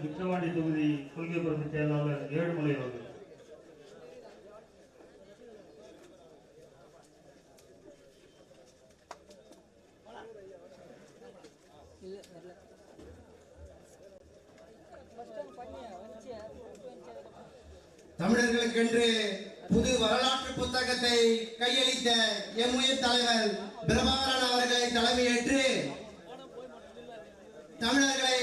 விக்கிரவாண்டி தொகுதி கொள்கை பொறுப்பு செயலாளர் ஏழுமலை அவர்கள். தமிழர்களுக்கென்று புது வரலாற்று புத்தகத்தை கையளித்த எம்முய தலைவர் பிரபாகரன் அவர்களை தலைமையேற்று தமிழர்களை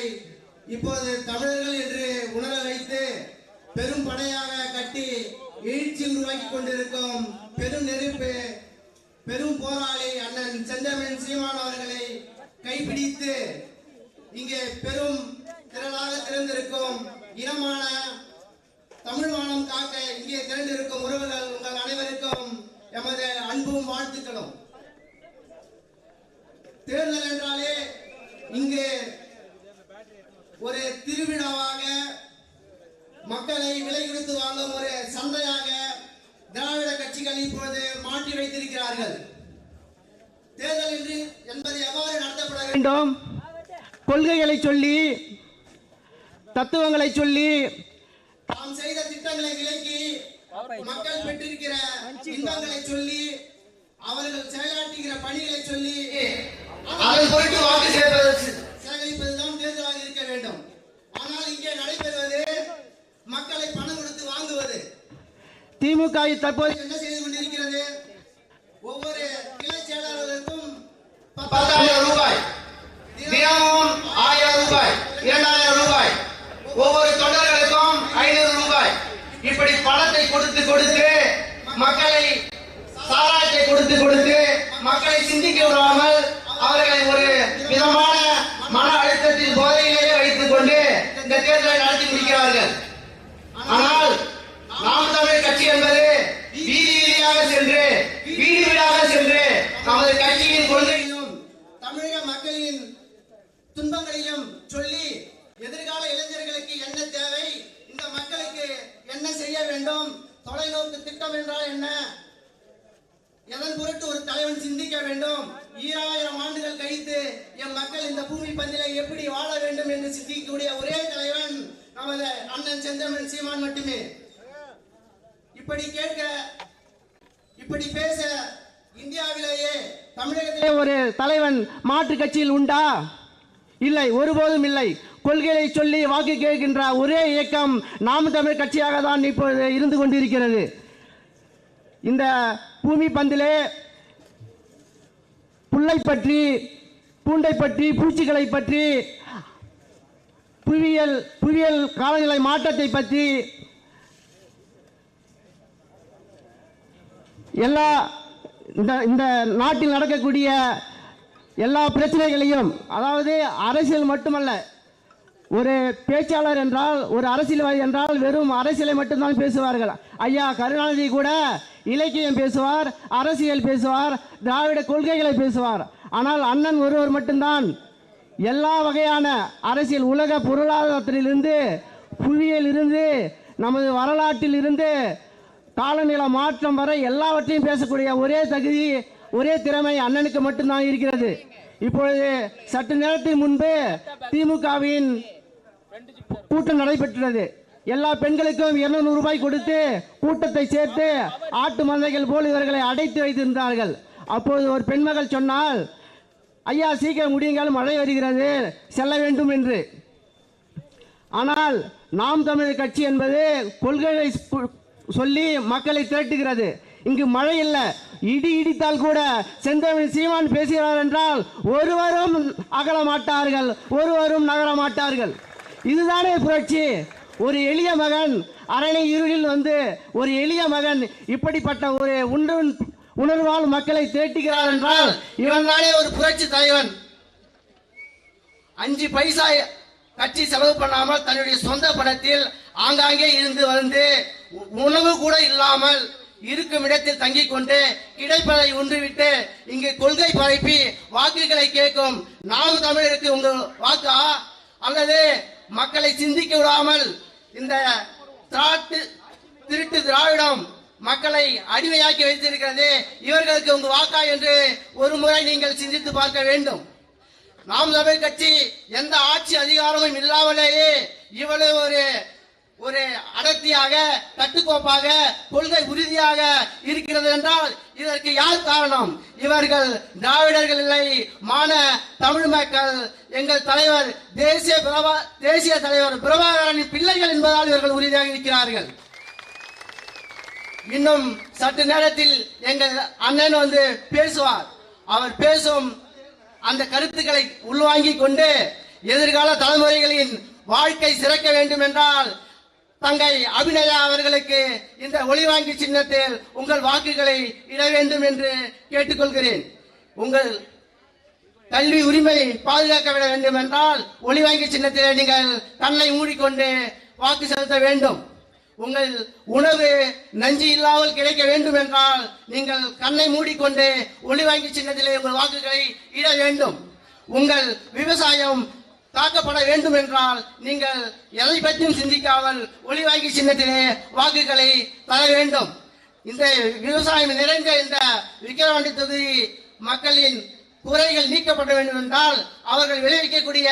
இப்போது தமிழர்கள் என்று உணர வைத்து பெரும் படையாக கட்டி எழுச்சி உருவாக்கி கொண்டிருக்கும் பெரும் நெருப்பு பெரும் போராளி அண்ணன் செந்தமிழன் சீமான் அவர்களை கைப்பிடித்து இங்கே பெரும் திரளாக திறந்திருக்கும் இனமான தமிழ் மானம் காக்க இங்கே திரண்டிருக்கும் உறவுகள் உங்கள் அனைவருக்கும் எமது அன்பும் வாழ்த்துக்களும். தேர்தல் என்றாலே இங்கு ஒரு திருவிழாவாக மக்களை விலை கொடுத்து வாங்கும் ஒரு சந்தையாக திராவிட கட்சிகள் இப்பொழுது மாற்றி வைத்திருக்கிறார்கள். தேர்தல் என்று என்பது எவ்வாறு நடத்தப்பட வேண்டும்? கொள்கைகளை சொல்லி தத்துவங்களை சொல்லி தாம் செய்த திட்டங்களை விலக்கி மக்கள் பெற்றிருக்கிற இன்பங்களை சொல்லி அவர்கள் செயலாற்றுகிற பணிகளை சொல்லி அதை போயிட்டு வாக்கு சேர்ப்பதற்கு சேகரிப்பதுதான் தேர்தலாக இருக்க வேண்டும் ஆனால் இங்கே நடைபெறுவது மக்களை பணம் கொடுத்து வாங்குவது. திமுக தற்போது என்ன செய்து கொண்டிருக்கிறது? ஒவ்வொரு கிளை செயலாளருக்கும் பத்தாயிரம் ரூபாய். தினமும் ஆயிரம் ரூபாய் இரண்டாயிரம் ரூபாய். ஒவ்வொரு தொண்டர்களுக்கும் ஐநூறு ரூபாய். இப்படி பணத்தை கொடுத்து கொடுத்து மக்களை சாராயத்தை கொடுத்து கொடுத்து மக்களை சிந்திக்க விடாமல் அவர்களை ஒரு விதமான மன அழுத்தத்தின் போதையிலேயே வைத்துக் கொண்டு இந்த தேர்தலை நடத்தி முடிக்கிறார்கள் ஆனால் நாம் தமிழ் கட்சி என்பது வீதி வீதியாக சென்று வீடு வீடாக சென்று நமது கட்சியின் கொள்கையும் தமிழக மக்களின் துன்பங்களையும் சொல்லி எதிர்கால இளைஞர்களுக்கு என்ன தேவை இந்த மக்களுக்கு என்ன செய்ய வேண்டும் தொலைநோக்கு என்றால் என்ன? எதன் பொருட்டு ஒரு தலைவன் சிந்திக்க வேண்டும்? ஈராயிரம் ஆண்டுகள் கழித்து என் மக்கள் இந்த பூமி பந்தில எப்படி வாழ வேண்டும் என்று சிந்திக்கக்கூடிய ஒரே தலைவன் நமது அண்ணன் செந்தமன் சீமான் மட்டுமே. இப்படி கேட்க இப்படி பேச இந்தியாவிலேயே தமிழகத்திலே ஒரு தலைவன் மாற்று கட்சியில் உண்டா? இல்லை ஒருபோதும் இல்லை. கொள்கையை சொல்லி வாக்கு கேட்கின்ற ஒரே இயக்கம் நாம் தமிழ் கட்சியாக தான் இப்போது இருந்து கொண்டிருக்கிறது. இந்த பூமி பந்திலே புல்லை பற்றி பூண்டை பற்றி பூச்சிகளை பற்றி புவியியல் புவியியல் காலநிலை மாற்றத்தை பற்றி எல்லா இந்த இந்த நாட்டில் நடக்கக்கூடிய எல்லா பிரச்சனைகளையும் அதாவது அரசியல் மட்டுமல்ல ஒரு பேச்சாளர் என்றால் ஒரு அரசியல்வாதி என்றால் வெறும் அரசியலை மட்டும்தான் பேசுவார்கள். ஐயா கருணாநிதி கூட இலக்கியம் பேசுவார் அரசியல் பேசுவார் திராவிட கொள்கைகளை பேசுவார். ஆனால் அண்ணன் ஒருவர் மட்டும்தான். எல்லா வகையான அரசியல் உலக பொருளாதாரத்திலிருந்து புவியில் இருந்து நமது வரலாற்றில் இருந்து காலநிலை மாற்றம் வரை எல்லாவற்றையும் பேசக்கூடிய ஒரே தகுதி ஒரே திறமை அண்ணனுக்கு மட்டும்தான் இருக்கிறது. இப்பொழுது சற்று நேரத்தின் முன்பு திமுகவின் கூட்டம் நடைபெற்றது. எல்லா பெண்களுக்கும் 200 ரூபாய் கொடுத்து கூட்டத்தை சேர்த்து ஆட்டு மந்தைகள் போல் இவர்களை அடைத்து வைத்திருந்தார்கள். அப்போது ஒரு பெண்மகள் சொன்னால் ஐயா சீக்கிரம் முடியுங்கள் மழை வருகிறது செல்ல வேண்டும் என்று. ஆனால் நாம் தமிழர் கட்சி என்பது கொள்கைகளை சொல்லி மக்களை திரட்டுகிறது. இங்கு மழை இல்லை. இடி இடித்தால் கூட செந்தமிழ் சீமான் பேசுகிறார் என்றால் ஒருவரும் அகல மாட்டார்கள் ஒருவரும் நகர மாட்டார்கள். இதுதானே புரட்சி! ஒரு எளிய மகன் அரணை இருளில் வந்து ஒரு எளிய மகன் இப்படிப்பட்ட ஒரு உண்டு உணர்வால் மக்களை தேட்டுகிறார் என்றால் இவன் தானே ஒரு புரட்சி தலைவன். அஞ்சு பைசா கட்சி செலவு பண்ணாமல் தன்னுடைய சொந்த பணத்தில் ஆங்காங்கே இருந்து வந்து உணவு கூட இல்லாமல் இருக்கும் இடத்தில் தங்கிக் கொண்டு கிடைப்பதை உண்டுவிட்டு இங்கு கொள்கை பரப்பி வாக்குகளை கேட்கும். நாம் தமிழருக்கு உங்கள் வாக்கா? அல்லது மக்களை சிந்திக்க விடாமல் இந்த திராட்டு திருட்டு திராவிடம் மக்களை அடிமையாக்கி வைத்திருக்கிறது. இவர்களுக்கு உங்க வாக்கா என்று ஒரு முறை நீங்கள் சிந்தித்து பார்க்க வேண்டும். நாம் தமிழ் கட்சி எந்த ஆட்சி அதிகாரமும் இல்லாமலேயே இவ்வளவு ஒரு ஒரு அடர்த்தியாக கட்டுக்கோப்பாக கொள்கை உறுதியாக இருக்கிறது என்றால் இதற்கு யார் காரணம்? இவர்கள் திராவிடர்கள் இல்லை. மான தமிழ் மக்கள். எங்கள் தலைவர் தேசிய தேசிய தலைவர் பிரபாகரனின் பிள்ளைகள் என்பதால் இவர்கள் உறுதியாக இருக்கிறார்கள். இன்னும் சற்று நேரத்தில் எங்கள் அண்ணன் வந்து பேசுவார். அவர் பேசும் அந்த கருத்துக்களை உள்வாங்கிக் கொண்டு எதிர்கால தலைமுறைகளின் வாழ்க்கை சிறக்க வேண்டும் என்றால் தங்கை அபிநயா அவர்களுக்கு இந்த ஒளிவாங்கி சின்னத்தில் உங்கள் வாக்குகளை இட வேண்டும் என்று கேட்டுக்கொள்கிறேன். உங்கள் கல்வி உரிமை பாதுகாக்கப்பட வேண்டும் என்றால் ஒளிவாங்கி சின்னத்தில் நீங்கள் கண்ணை மூடிக்கொண்டு வாக்கு செலுத்த வேண்டும். உங்கள் உணவு நஞ்சு இல்லாமல் கிடைக்க வேண்டும் என்றால் நீங்கள் கண்ணை மூடிக்கொண்டு ஒளிவாங்கி சின்னத்திலே உங்கள் வாக்குகளை இட வேண்டும். உங்கள் விவசாயம் தாக்கப்பட வேண்டும் என்றால் நீங்கள் எதை பற்றியும் சிந்திக்காமல் ஒளிவாங்கி சின்னத்திலே வாக்குகளை தர வேண்டும். இந்த விவசாயம் நிறைந்த இந்த விக்கிரவாண்டி தொகுதி மக்களின் குறைகள் நீக்கப்பட வேண்டும் என்றால் அவர்கள் விளைவிக்கக்கூடிய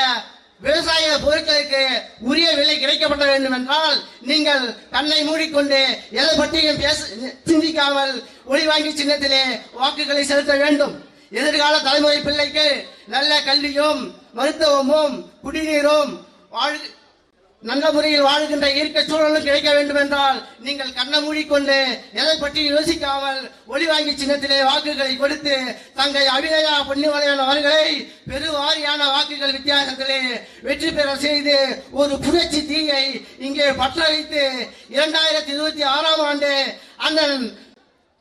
விவசாய பொருட்களுக்கு உரிய விலை கிடைக்கப்பட வேண்டும் என்றால் நீங்கள் கண்ணை மூடிக்கொண்டு எதை பற்றியும் பேச சிந்திக்காமல் ஒளிவாங்கி சின்னத்திலே வாக்குகளை செலுத்த வேண்டும். எதிர்கால தலைமுறை பிள்ளைக்கு நல்ல கல்வியும் மருத்துவமும் குடிநீரும் வாழ் நல்ல முறையில் வாழுகின்ற இயற்கை சூழலும் கிடைக்க வேண்டும் என்றால் நீங்கள் கண்ணை மூடிக்கொண்டு எதை பற்றி யோசிக்காமல் ஒளிவாங்கி சின்னத்திலே வாக்குகளை கொடுத்து தங்கை அபிநயா பொன்னிமலையான அவர்களை பெருவாரியான வாக்குகள் வித்தியாசத்திலே வெற்றி பெற செய்து ஒரு புரட்சி தீயை இங்கே பற்ற வைத்து இரண்டாயிரத்தி இருபத்தி ஆறாம் ஆண்டு அண்ணன்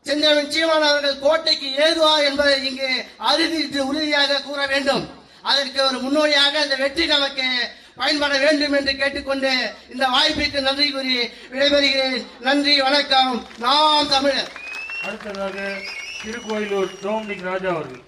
செஞ்சவன் சீமான் அவர்கள் கோட்டைக்கு ஏதுவா என்பதை இங்கு அறுதிட்டு உறுதியாக கூற வேண்டும். அதற்கு ஒரு முன்னோடியாக இந்த வெற்றி நமக்கு பயன்பட வேண்டும் என்று கேட்டுக்கொண்டு இந்த வாய்ப்பிற்கு நன்றி கூறி விடைபெறுகிறேன். நன்றி வணக்கம். நாம் தமிழர். அடுத்ததாக திருக்கோயிலூர் டோம்னிக் ராஜா அவர்கள்.